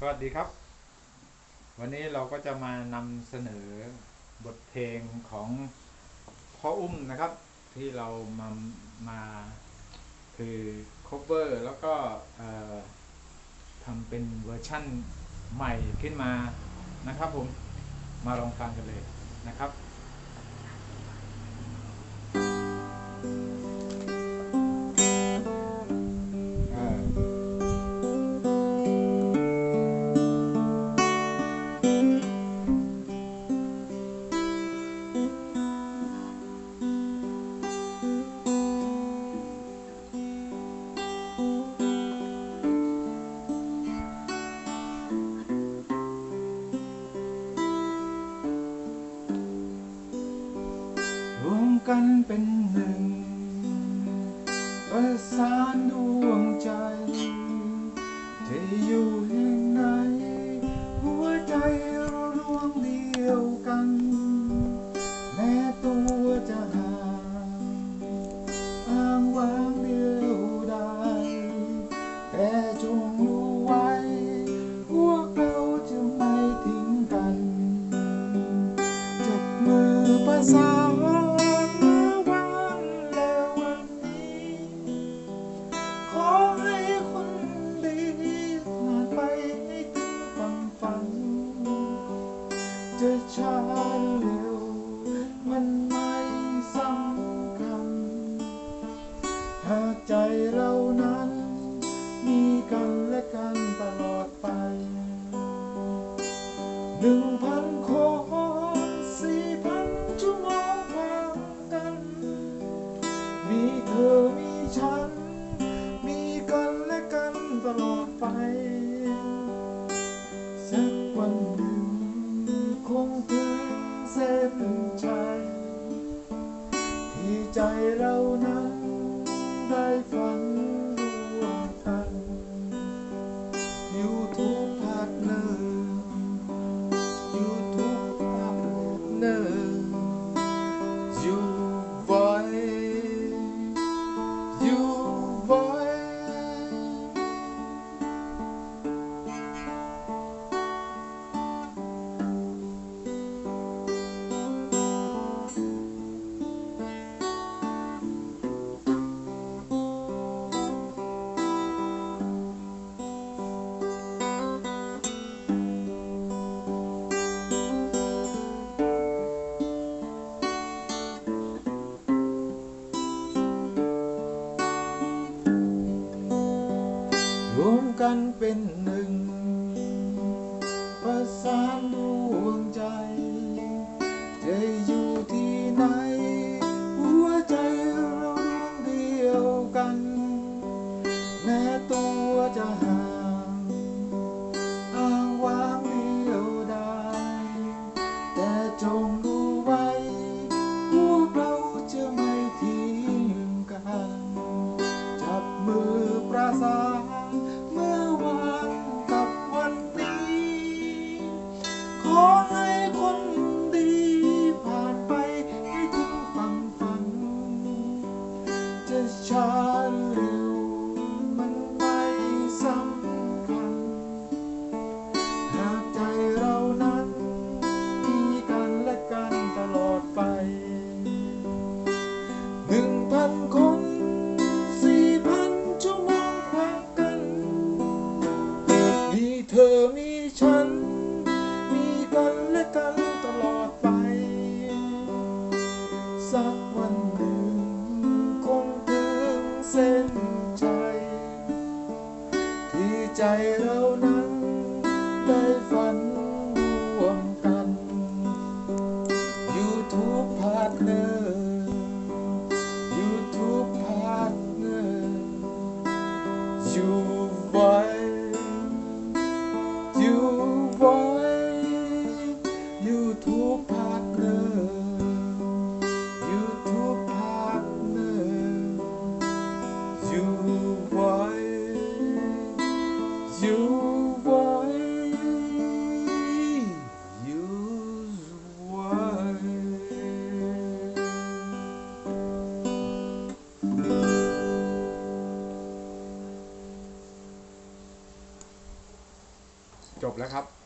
สวัสดีครับ วันนี้เราก็จะมานำเสนอบทเพลงของพ่ออุ้มนะครับ ที่เรามามาคือ cover แล้วก็ทำเป็นเวอร์ชั่นใหม่ขึ้นมานะครับผมมาลองฟังกันเลยนะครับ เป็นหนึ่งประสานดวงใจจะอยู่แห่งไหน หัวใจเราดวงเดียวกัน แม้ตัวจะห่างอ้างว้างเดียวดายแต่จงรู้ไว้ พวกเราจะไม่ทิ้งกันจับมือประสาน หนึ่งพันคนสี่พันชั่วโมงห่างกัน มีเธอมีฉัน กันเป็นหนึ่ง ประสานดวงใจจะอยู่ที่ไหน หัวใจเราดวงเดียวกัน แม้ตัวจะ จะช้าเร็วมันไม่สำคัญ หากใจเรานั้นมีกันและกันตลอดไปหนึ่งพันคนสี่พันชั่วโมงขวางกัน มีเธอมีฉัน ใจเรานั้นได้ฝันร่วมกันอยู่ทุกภาคเนินอยู่ทุกภาคเนินอยู่ไว้อยู่ไว้ จบแล้วครับ